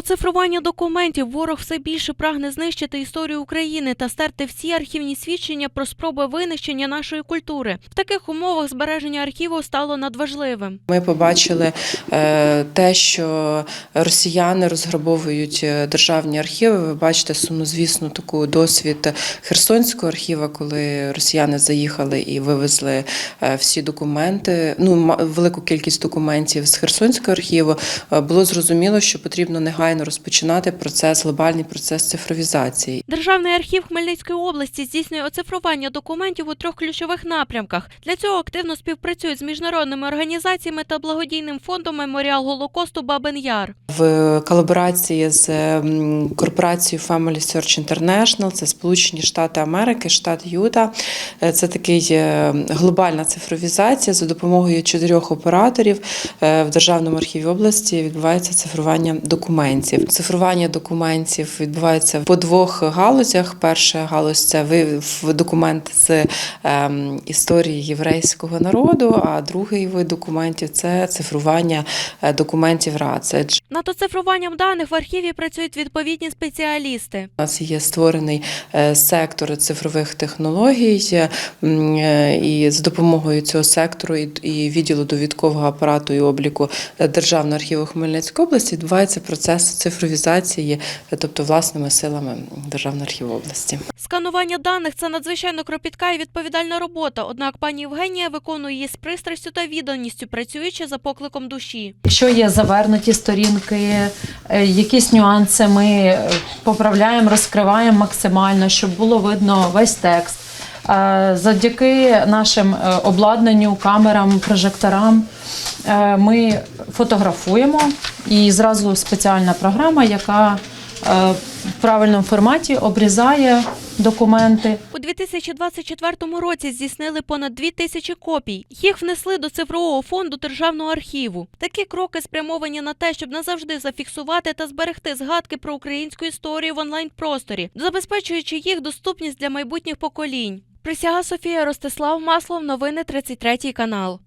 оцифрування документів ворог все більше прагне знищити історію України та стерти всі архівні свідчення про спроби винищення нашої культури. В таких умовах збереження архіву стало надважливим. Ми побачили е, те, що росіяни розграбовують е, державні архіви. Ви бачите сумнозвісну таку досвід Херсонського архіва, коли росіяни заїхали і вивезли е, всі документи. Ну велику кількість документів з Херсонського архіву. Було зрозуміло, що потрібно негайно розпочинати процес, глобальний процес цифровізації. Державний архів Хмельницької області здійснює оцифрування документів у трьох ключових напрямках. Для цього активно співпрацюють з міжнародними організаціями та благодійним фондом Меморіал Голокосту Бабин Яр. в колаборації з корпорацією Family Search International, це Сполучені Штати Америки, штат Юта. Е, Це такий е, глобальна цифровізація за допомогою чотирьох операторів е, в Державному архіві області відбувається цифрування документів. Цифрування документів відбувається по двох галузях. Перша галузь це ви- в документ з ем, історії єврейського народу, а другий вид документів це цифрування е, документів РАЦ. Над оцифруванням даних в архіві працюють відповідні спеціалісти. У нас є створений е, сектор цифрових технологій, е, і з допомогою цього сектору і- відділу довідкового апарату і обліку Державного архіву Хмельницької області відбувається процес цифровізації, е, тобто власними силами Державного архіву області. Сканування даних це надзвичайно кропітка і відповідальна робота. Однак пані Євгенія виконує її з пристрастю та відданістю, працюючи за покликом душі. Якщо є завернуті сторінки, е, якісь нюанси ми е, поправляємо, розкриваємо максимально, щоб було видно весь текст. Е, Завдяки нашим обладнанню, камерам, прожекторам ми фотографуємо і зразу спеціальна програма, яка е, в правильному форматі обрізає документи. У 2024 році здійснили понад дві тисячі копій. Їх внесли до цифрового фонду Державного архіву. Такі кроки спрямовані на те, щоб назавжди зафіксувати та зберегти згадки про українську історію в онлайн-просторі, забезпечуючи їх доступність для майбутніх поколінь. Присяга Софія Ростислав Маслов. Новини 33 канал.